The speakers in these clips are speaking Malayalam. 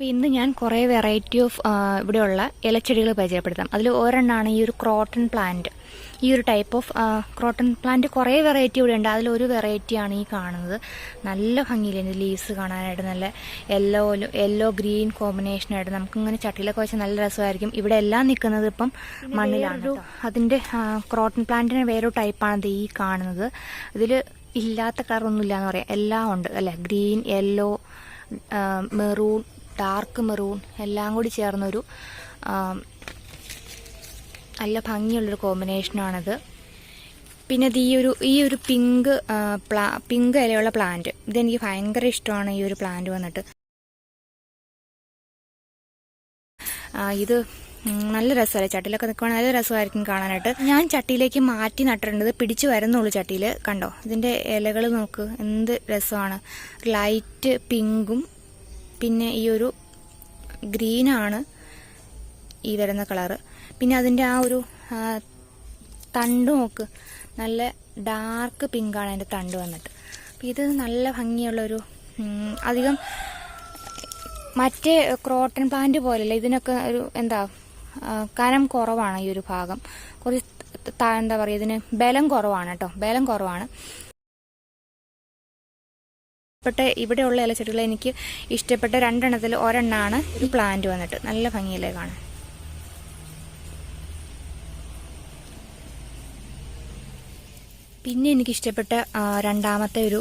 അപ്പോൾ ഇന്ന് ഞാൻ കുറേ വെറൈറ്റി ഓഫ് ഇവിടെയുള്ള ഇലച്ചെടികൾ പരിചയപ്പെടുത്താം. അതിൽ ഒരെണ്ണമാണ് ഈ ഒരു ക്രോട്ടൺ പ്ലാന്റ് ഈ ഒരു ടൈപ്പ് ഓഫ് ക്രോട്ടൺ പ്ലാന്റ് കുറേ വെറൈറ്റി ഇവിടെ ഉണ്ട്. അതിലൊരു വെറൈറ്റിയാണ് ഈ കാണുന്നത്. നല്ല ഭംഗിയില്ല ലീവ്സ് കാണാനായിട്ട്? നല്ല യെല്ലോ യെല്ലോ ഗ്രീൻ കോമ്പിനേഷനായിട്ട് നമുക്കിങ്ങനെ ചട്ടിയിലൊക്കെ വെച്ചാൽ നല്ല രസമായിരിക്കും. ഇവിടെ എല്ലാം നിൽക്കുന്നത് ഇപ്പം മണ്ണിലാണ്. അതിന്റെ ക്രോട്ടൺ പ്ലാന്റിന് വേറൊരു ടൈപ്പാണ് ഈ കാണുന്നത്. ഇതിൽ ഇല്ലാത്ത കളറൊന്നും ഇല്ല എന്ന് പറയാം. എല്ലാം ഉണ്ട്. അല്ലേ? Green yellow maroon dark maroon എല്ലാം കൂടി ചേർന്നൊരു നല്ല ഭംഗിയുള്ളൊരു കോമ്പിനേഷനാണത് പിന്നെ ഇത് ഈ ഒരു ഈ ഒരു പിങ്ക് പ്ലാ പിങ്ക് ഇലയുള്ള പ്ലാന്റ് ഇതെനിക്ക് ഭയങ്കര ഇഷ്ടമാണ് ഈ ഒരു പ്ലാന്റ് വന്നിട്ട്. ഇത് നല്ല രസമല്ലേ? ചട്ടിയിലൊക്കെ നിൽക്കുവാണെങ്കിൽ നല്ല രസമായിരിക്കും കാണാനായിട്ട്. ഞാൻ ചട്ടിയിലേക്ക് മാറ്റി നട്ടിട്ടുണ്ട്. പിടിച്ചു വരുന്നുള്ളൂ ചട്ടിയിൽ. കണ്ടോ? ഇതിന്റെ ഇലകൾ നോക്ക്. എന്ത് രസമാണ്. ലൈറ്റ് പിങ്കും പിന്നെ ഈ ഒരു ഗ്രീനാണ് ഈ വരുന്ന കളറ് പിന്നെ അതിന്റെ ആ ഒരു തണ്ട് നോക്ക്. നല്ല ഡാർക്ക് പിങ്കാണ് അതിന്റെ തണ്ട് വന്നിട്ട്. അപ്പം ഇത് നല്ല ഭംഗിയുള്ളൊരു അധികം മറ്റേ ക്രോട്ടൺ പ്ലാന്റ് പോലെയല്ല ഇതിനൊക്കെ ഒരു എന്താ കനം കുറവാണ് ഈ ഒരു ഭാഗം. കുറച്ച് എന്താ പറയുക ഇതിന് ബലം കുറവാണ് കേട്ടോ. ബലം കുറവാണ്. ഇഷ്ടപ്പെട്ട ഇവിടെയുള്ള ഇലച്ചെടികൾ എനിക്ക് ഇഷ്ടപ്പെട്ട രണ്ടെണ്ണത്തിൽ ഒരെണ്ണമാണ് ഈ പ്ലാന്റ് വന്നിട്ട്. നല്ല ഭംഗിയിലേ കാണാൻ? പിന്നെ എനിക്ക് ഇഷ്ടപ്പെട്ട ആ, രണ്ടാമത്തെ ഒരു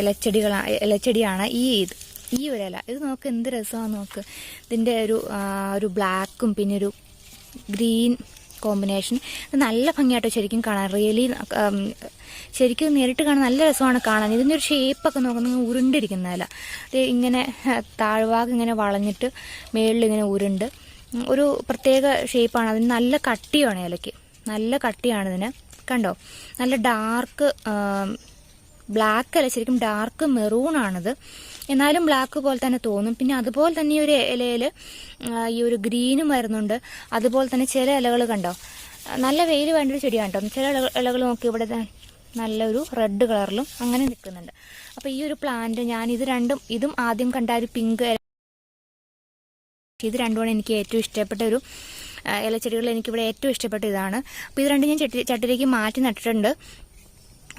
ഇലച്ചെടികൾ ഇലച്ചെടിയാണ് ഈ ഇത്. ഈ ഒരു ഇല. ഇത് നോക്ക് എന്ത് രസമാണ് നോക്ക്. ഇതിന്റെ ഒരു ഒരു ബ്ലാക്കും പിന്നെ ഒരു ഗ്രീൻ കോമ്പിനേഷൻ. ഇത് നല്ല ഭംഗിയായിട്ടോ ശരിക്കും കാണാൻ. റിയലി ശരിക്കും നേരിട്ട് കാണാൻ നല്ല രസമാണ് കാണാൻ. ഇതിന്റെ ഒരു ഷേപ്പൊക്കെ നോക്കുന്നത് ഉരുണ്ടിരിക്കുന്നതല്ല. ഇത് ഇങ്ങനെ താഴ്ഭാഗം ഇങ്ങനെ വളഞ്ഞിട്ട് മേളിൽ ഇങ്ങനെ ഉരുണ്ട്. ഒരു പ്രത്യേക ഷേപ്പാണ് അതിന് നല്ല കട്ടിയാണ് ഇലയ്ക്ക്. നല്ല കട്ടിയാണ് ഇതിന്. കണ്ടോ? നല്ല ഡാർക്ക് ബ്ലാക്ക് അല്ല ശരിക്കും ഡാർക്ക് മെറൂൺ ആണിത്. എന്നാലും ബ്ലാക്ക് പോലെ തന്നെ തോന്നും. പിന്നെ അതുപോലെ തന്നെ ഈ ഒരു ഇലയിൽ ഈ ഒരു ഗ്രീനും വരുന്നുണ്ട്. അതുപോലെ തന്നെ ചില ഇലകൾ കണ്ടോ? നല്ല വെയിൽ വേണ്ട ഒരു ചെടിയാണ് കേട്ടോ. ചില ഇലകൾ- നോക്കി ഇവിടെ നല്ലൊരു റെഡ് കളറിലും അങ്ങനെ നിൽക്കുന്നുണ്ട്. അപ്പോൾ ഈ ഒരു പ്ലാന്റ് ഞാൻ ഇത് രണ്ടും ഇതും ആദ്യം കണ്ട ഒരു പിങ്ക് ഇത് രണ്ടുമാണ് എനിക്ക് ഏറ്റവും ഇഷ്ടപ്പെട്ട ഒരു ഇലച്ചെടികളിൽ എനിക്കിവിടെ ഏറ്റവും ഇഷ്ടപ്പെട്ട ഇതാണ്. അപ്പോൾ ഇത് രണ്ടും ഞാൻ ചട്ടി ചട്ടിയിലേക്ക് മാറ്റി നട്ടിട്ടുണ്ട്.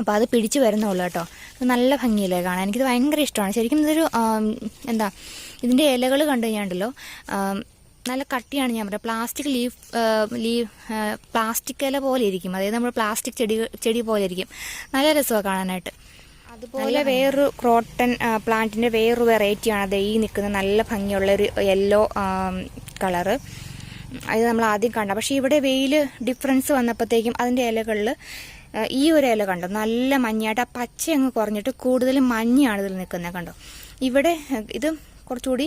അപ്പോൾ അത് പിടിച്ച് വരുന്നുള്ളൂ കേട്ടോ. നല്ല ഭംഗിയില്ലേ കാണാൻ? എനിക്കിത് ഭയങ്കര ഇഷ്ടമാണ്. ശരിക്കും ഇതൊരു എന്താ ഇതിന്റെ ഇലകൾ കണ്ടു കഴിഞ്ഞാണ്ടല്ലോ നല്ല കട്ടിയാണ് ഞാൻ പറയാം പ്ലാസ്റ്റിക് ലീഫ് ലീഫ് പ്ലാസ്റ്റിക് ഇല പോലെ ഇരിക്കും. അതായത് നമ്മൾ പ്ലാസ്റ്റിക് ചെടി ചെടി പോലെ ഇരിക്കും. നല്ല രസമാണ് കാണാനായിട്ട്. അതുപോലെ വേറൊരു ക്രോട്ടൺ പ്ലാന്റിന്റെ വേറൊരു വെറൈറ്റിയാണ് അത് ഈ നിൽക്കുന്ന നല്ല ഭംഗിയുള്ള ഒരു യെല്ലോ കളറ് അത് നമ്മൾ ആദ്യം കണ്ട. പക്ഷേ ഇവിടെ വെയിൽ ഡിഫറൻസ് വന്നപ്പോഴത്തേക്കും അതിന്റെ ഇലകളിൽ ഈ ഒരു ഇല കണ്ടോ? നല്ല മഞ്ഞയായിട്ട് ആ പച്ച അങ്ങ് കുറഞ്ഞിട്ട് കൂടുതലും മഞ്ഞയാണ് ഇതിൽ നിൽക്കുന്നത് കണ്ടോ? ഇവിടെ ഇത് കുറച്ചുകൂടി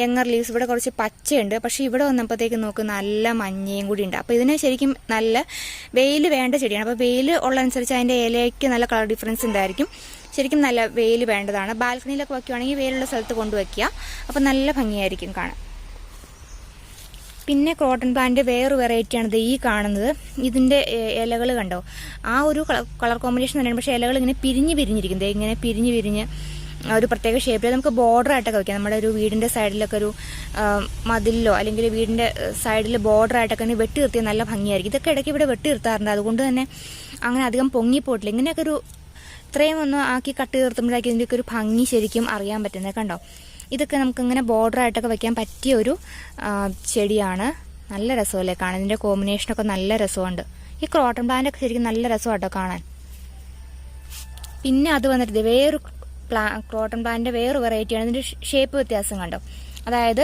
യങ്ങർ ലീവ്സ് ഇവിടെ കുറച്ച് പച്ചയുണ്ട്. പക്ഷെ ഇവിടെ വന്നപ്പോഴത്തേക്ക് നോക്ക് നല്ല മഞ്ഞയും കൂടി ഉണ്ട്. അപ്പോൾ ഇതിനെ ശരിക്കും നല്ല വെയിൽ വേണ്ട ചെടിയാണ്. അപ്പോൾ വെയിൽ ഉള്ളതനുസരിച്ച് അതിന്റെ ഇലയ്ക്ക് നല്ല കളർ ഡിഫറൻസ് ഉണ്ടായിരിക്കും. ശരിക്കും നല്ല വെയിൽ വേണ്ടതാണ്. ബാൽക്കണിയിലൊക്കെ വയ്ക്കുവാണെങ്കിൽ വെയിലുള്ള സ്ഥലത്ത് കൊണ്ടുവയ്ക്കുക അപ്പോൾ നല്ല ഭംഗിയായിരിക്കും കാണാൻ. പിന്നെ ക്രോട്ടൺ പ്ലാന്റ് വേറൊരു വെറൈറ്റിയാണ് ഈ കാണുന്നത്. ഇതിന്റെ ഇലകൾ കണ്ടോ? ആ ഒരു കളർ കോമ്പിനേഷൻ തന്നെയാണ്. പക്ഷേ ഇലകൾ ഇങ്ങനെ പിരിഞ്ഞ് പിരിഞ്ഞിരിക്കും. ദേ ഇങ്ങനെ പിരിഞ്ഞ് പിരിഞ്ഞ് ഒരു പ്രത്യേക ഷേപ്പിൽ നമുക്ക് ബോർഡർ ആയിട്ടൊക്കെ വയ്ക്കാം നമ്മുടെ ഒരു വീടിന്റെ സൈഡിലൊക്കെ ഒരു മതിലിലോ അല്ലെങ്കിൽ വീടിന്റെ സൈഡിൽ ബോർഡർ ആയിട്ടൊക്കെ ഇങ്ങനെ വെട്ടി നിർത്തിയാൽ നല്ല ഭംഗിയായിരിക്കും. ഇതൊക്കെ ഇടയ്ക്ക് ഇവിടെ വെട്ടി നിർത്താറുണ്ട്. അതുകൊണ്ട് തന്നെ അങ്ങനെ അധികം പൊങ്ങിപ്പോട്ടില്ല ഇങ്ങനെയൊക്കെ ഒരു ഇത്രയും ഒന്ന് ആക്കി കട്ട് തീർത്തുമ്പോഴേക്കും ഇതിന്റെയൊക്കെ ഒരു ഭംഗി ശരിക്കും അറിയാൻ പറ്റുന്നത്. കണ്ടോ? ഇതൊക്കെ നമുക്കിങ്ങനെ ബോർഡർ ആയിട്ടൊക്കെ വെക്കാൻ പറ്റിയ ഒരു ചെടിയാണ്. നല്ല രസമല്ലേ കാണാൻ? ഇതിന്റെ കോമ്പിനേഷനൊക്കെ നല്ല രസമുണ്ട്. ഈ ക്രോട്ടൺ പ്ലാന്റ് ഒക്കെ ശരിക്കും നല്ല രസമാട്ടോ കാണാൻ. പിന്നെ അത് വന്നിട്ട് വേറൊരു പ്ലാ ക്രോട്ടൺ പ്ലാന്റിന്റെ വേറൊരു വെറൈറ്റിയാണ് ഇതിന്റെ ഷേപ്പ് വ്യത്യാസം കണ്ടോ? അതായത്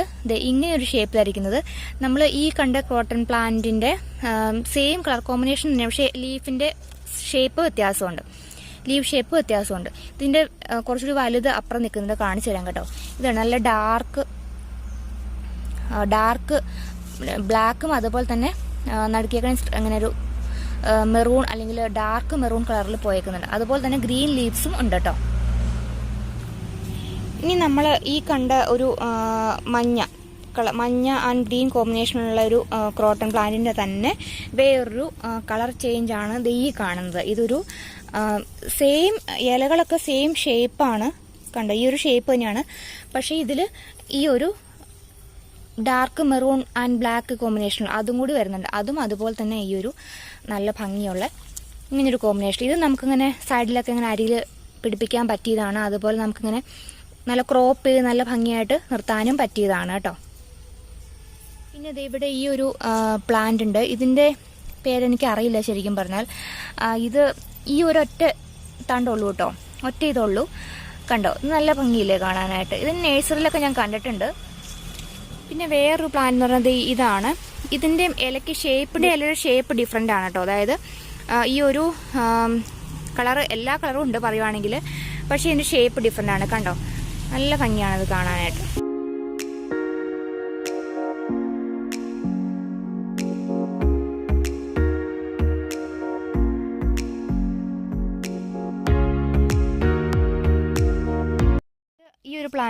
ഇങ്ങനെ ഒരു ഷേപ്പിലായിരിക്കുന്നത് നമ്മൾ ഈ കണ്ട ക്രോട്ടൺ പ്ലാന്റിന്റെ സെയിം കളർ കോമ്പിനേഷൻ തന്നെ പക്ഷേ ലീഫിന്റെ ഷേപ്പ് വ്യത്യാസമുണ്ട്. ലീഫ് ഷേപ്പ് വ്യത്യാസമുണ്ട്. ഇതിന്റെ കുറച്ചുകൂടി വലുത് അപ്പുറം നിൽക്കുന്നത് കാണിച്ചു തരാം കേട്ടോ. ഇതാണ് നല്ല ഡാർക്ക് ഡാർക്ക് ബ്ലാക്കും അതുപോലെ തന്നെ നടുക്കിയേക്കാൻ അങ്ങനെ ഒരു മെറൂൺ അല്ലെങ്കിൽ ഡാർക്ക് മെറൂൺ കളറിൽ പോയേക്കുന്നുണ്ട്. അതുപോലെ തന്നെ ഗ്രീൻ ലീവ്സും ഉണ്ട് കേട്ടോ. ഇനി നമ്മൾ ഈ കണ്ട ഒരു മഞ്ഞ കളർ മഞ്ഞ ആൻഡ് ഗ്രീൻ കോമ്പിനേഷനുള്ള ഒരു ക്രോട്ടൺ പ്ലാന്റിന്റെ തന്നെ വേറൊരു കളർ ചേഞ്ച് ആണ് ഈ കാണുന്നത്. ഇതൊരു സെയിം ഇലകളൊക്കെ സെയിം ഷേപ്പാണ് കണ്ടോ? ഈ ഒരു ഷേപ്പ് തന്നെയാണ്. പക്ഷേ ഇതിൽ ഈ ഒരു dark maroon and black combination അതും കൂടി വരുന്നുണ്ട്. അതും അതുപോലെ തന്നെ ഈ ഒരു നല്ല ഭംഗിയുള്ള ഇങ്ങനൊരു കോമ്പിനേഷൻ ഇത് നമുക്കിങ്ങനെ സൈഡിലൊക്കെ ഇങ്ങനെ അരിയിൽ പിടിപ്പിക്കാൻ പറ്റിയതാണ്. അതുപോലെ നമുക്കിങ്ങനെ നല്ല ക്രോപ്പ് ചെയ്ത് നല്ല ഭംഗിയായിട്ട് നിർത്താനും പറ്റിയതാണ് കേട്ടോ. പിന്നെ ദേ ഇവിടെ ഈ ഒരു പ്ലാന്റ് ഉണ്ട്. ഇതിന്റെ പേരെനിക്ക് അറിയില്ല ശരിക്കും പറഞ്ഞാൽ. ഇത് ഈ ഒരു ഒറ്റ തണ്ടുള്ളൂ കേട്ടോ. ഒറ്റ ഇതുള്ളൂ. കണ്ടോ? നല്ല ഭംഗിയില്ലേ കാണാനായിട്ട്. ഇത് നേഴ്സറിയിലൊക്കെ ഞാൻ കണ്ടിട്ടുണ്ട്. പിന്നെ വേറൊരു പ്ലാൻ എന്ന് പറയുന്നത് ഇതാണ്. ഇതിന്റെ ഇലയ്ക്ക് ഷേപ്പിന്റെ ഇലയുടെ ഷേപ്പ് ഡിഫറെന്റ് ആണ് കേട്ടോ. അതായത് ഈ ഒരു കളർ എല്ലാ കളറും ഉണ്ട് പറയുവാണെങ്കിൽ. പക്ഷേ ഇതിന്റെ ഷേപ്പ് ഡിഫറെന്റ് ആണ്. കണ്ടോ? നല്ല ഭംഗിയാണ് ഇത് കാണാനായിട്ട്.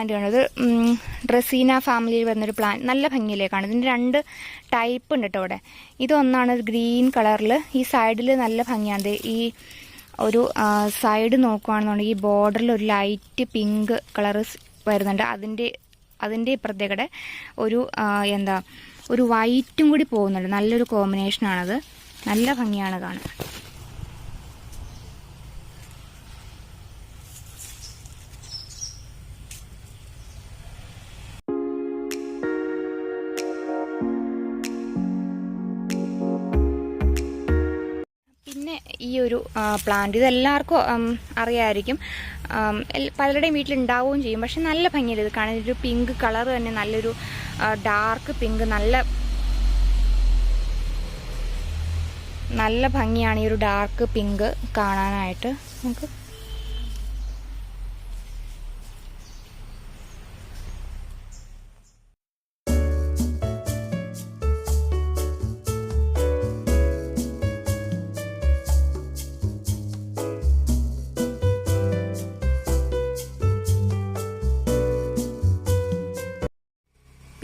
പ്ലാന്റ് ഇത് ഡ്രസീന ഫാമിലിയിൽ വരുന്നൊരു പ്ലാന്റ് നല്ല ഭംഗിയിലേക്കാണ്. ഇതിന്റെ രണ്ട് ടൈപ്പ് ഉണ്ട് കേട്ടോ ഇവിടെ. ഇതൊന്നാണ് ഗ്രീൻ കളറിൽ ഈ സൈഡിൽ നല്ല ഭംഗിയാണ്. ഈ ഒരു സൈഡ് നോക്കുകയാണെന്നുണ്ടെങ്കിൽ ഈ ബോർഡറിൽ ഒരു ലൈറ്റ് പിങ്ക് കളർ വരുന്നുണ്ട്. അതിന്റെ അതിന്റെ പ്രത്യേകത ഒരു എന്താ ഒരു വൈറ്റും കൂടി പോകുന്നുണ്ട്. നല്ലൊരു കോമ്പിനേഷനാണത്. നല്ല ഭംഗിയാണ് കാണാൻ. ഈ ഒരു പ്ലാന്റ് ഇതെല്ലാവർക്കും അറിയാമായിരിക്കും പലരുടെയും വീട്ടിലുണ്ടാവുകയും ചെയ്യും. പക്ഷെ നല്ല ഭംഗിയില്ല ഇത് കാണാൻ. ഒരു പിങ്ക് കളർ തന്നെ നല്ലൊരു ഡാർക്ക് പിങ്ക് നല്ല നല്ല ഭംഗിയാണ് ഈ ഒരു ഡാർക്ക് പിങ്ക് കാണാനായിട്ട് നമുക്ക്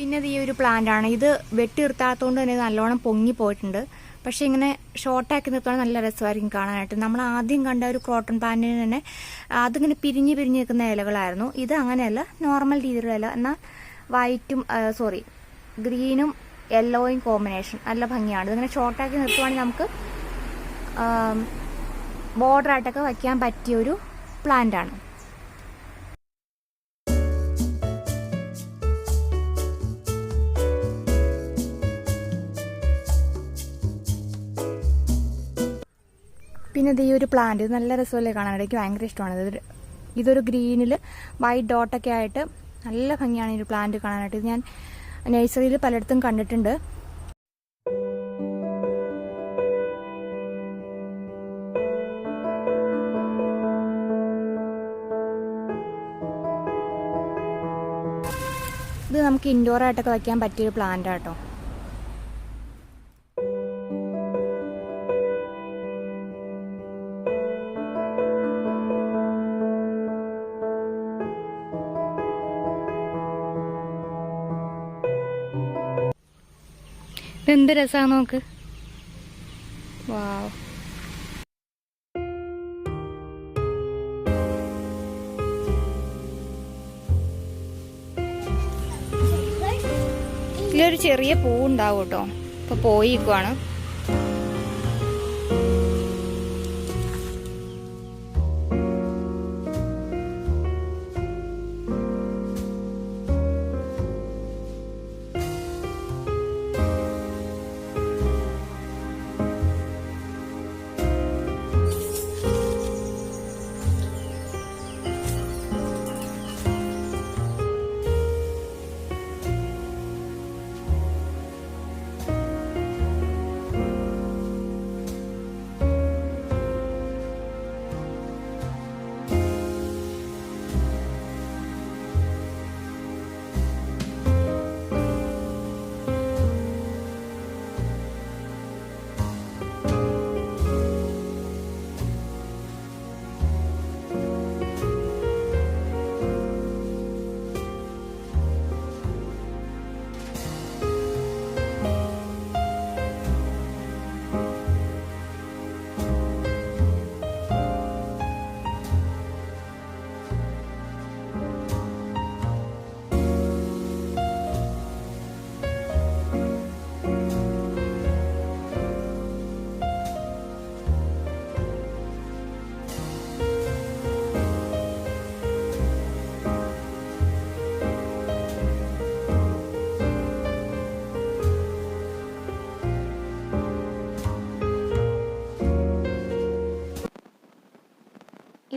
പിന്നെ ഈ ഒരു പ്ലാന്റ് ആണ്. ഇത് വെട്ടി തന്നെ നല്ലോണം പൊങ്ങി പോയിട്ടുണ്ട്. പക്ഷെ ഇങ്ങനെ ഷോർട്ടാക്കി നിർത്തുവാണെങ്കിൽ നല്ല രസമായിരിക്കും കാണാനായിട്ട്. നമ്മൾ ആദ്യം കണ്ട ഒരു ക്രോട്ടൺ പ്ലാന്റിന് തന്നെ അതിങ്ങനെ പിരിഞ്ഞ് പിരിഞ്ഞ് നിൽക്കുന്ന ഇലകളായിരുന്നു. ഇത് അങ്ങനെയല്ല നോർമൽ രീതിയിലുള്ള ഇല. എന്നാൽ വൈറ്റും സോറി ഗ്രീനും യെല്ലോയും കോമ്പിനേഷൻ നല്ല ഭംഗിയാണ്. ഇതിങ്ങനെ ഷോർട്ടാക്കി നിർത്തുവാണെങ്കിൽ നമുക്ക് ബോർഡറായിട്ടൊക്കെ വയ്ക്കാൻ പറ്റിയ ഒരു പ്ലാന്റ് പിന്നെ ഇത് ഈ ഒരു പ്ലാന്റ് നല്ല രസമല്ലേ കാണാൻ? എനിക്ക് ഭയങ്കര ഇഷ്ടമാണ്. ഇത് ഇതൊരു ഗ്രീനിൽ വൈറ്റ് ഡോട്ടൊക്കെ ആയിട്ട് നല്ല ഭംഗിയാണ് ഈ ഒരു പ്ലാന്റ് കാണാനായിട്ട്. ഇത് ഞാൻ നഴ്സറിയിൽ പലയിടത്തും കണ്ടിട്ടുണ്ട്. ഇത് നമുക്ക് ഇൻഡോർ ആയിട്ടൊക്കെ വയ്ക്കാൻ പറ്റിയൊരു പ്ലാന്റ് ആട്ടോ എന്ത് രസാണ് നോക്ക്. വാവ്. ഇതിലൊരു ചെറിയ പൂ ഉണ്ടാവും കേട്ടോ ഇപ്പൊ പോയിക്കുവാണ്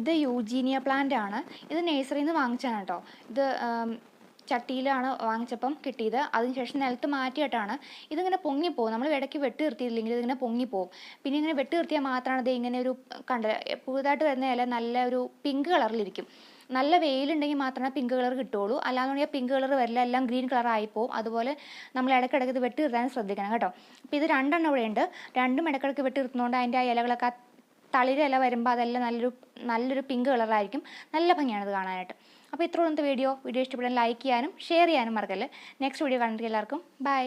ഇത് യൂജീനിയ പ്ലാന്റ് ആണ്. ഇത് നേഴ്സറിയിൽ നിന്ന് വാങ്ങിച്ചതാണ് കേട്ടോ ഇത് ചട്ടിയിലാണ് വാങ്ങിച്ചപ്പം കിട്ടിയത്. അതിനുശേഷം നിലത്ത് മാറ്റിയിട്ടാണ്. ഇതിങ്ങനെ പൊങ്ങിപ്പോകും നമ്മൾ ഇടയ്ക്ക് വെട്ടി നിർത്തിയില്ലെങ്കിൽ ഇതിങ്ങനെ പൊങ്ങിപ്പോവും പിന്നെ ഇങ്ങനെ വെട്ടി നിർത്തിയാൽ മാത്രമാണ് ഇത് ഇങ്ങനെ ഒരു കണ്ട പുതുതായിട്ട് വരുന്ന ഇല നല്ല ഒരു പിങ്ക് കളറിലിരിക്കും നല്ല വെയിലുണ്ടെങ്കിൽ മാത്രമേ പിങ്ക് കളർ കിട്ടുള്ളൂ അല്ലാന്നുണ്ടെങ്കിൽ പിങ്ക് കളർ വരില്ല. എല്ലാം ഗ്രീൻ കളർ ആയിപ്പോവും അതുപോലെ നമ്മൾ ഇടയ്ക്കിടയ്ക്ക് ഇത് വെട്ടി നിർത്താൻ ശ്രദ്ധിക്കണം കേട്ടോ. അപ്പോൾ ഇത് രണ്ടെണ്ണം ഇവിടെ ഉണ്ട് രണ്ടും ഇടയ്ക്കിടയ്ക്ക് വെട്ടി നിർത്തുന്നതുകൊണ്ട് അതിന്റെ ആ ഇലകളൊക്കെ ആ തളിര ഇല വരുമ്പോൾ അതെല്ലാം നല്ലൊരു നല്ലൊരു പിങ്ക് കളറായിരിക്കും നല്ല ഭംഗിയാണ് ഇത് കാണാനായിട്ട്. അപ്പോൾ ഇത്രയുള്ള വീഡിയോ വീഡിയോ ഇഷ്ടപ്പെടാൻ ലൈക്ക് ചെയ്യാനും ഷെയർ ചെയ്യാനും മറക്കല്ലേ. നെക്സ്റ്റ് വീഡിയോ കണ്ടിട്ട് എല്ലാവർക്കും ബൈ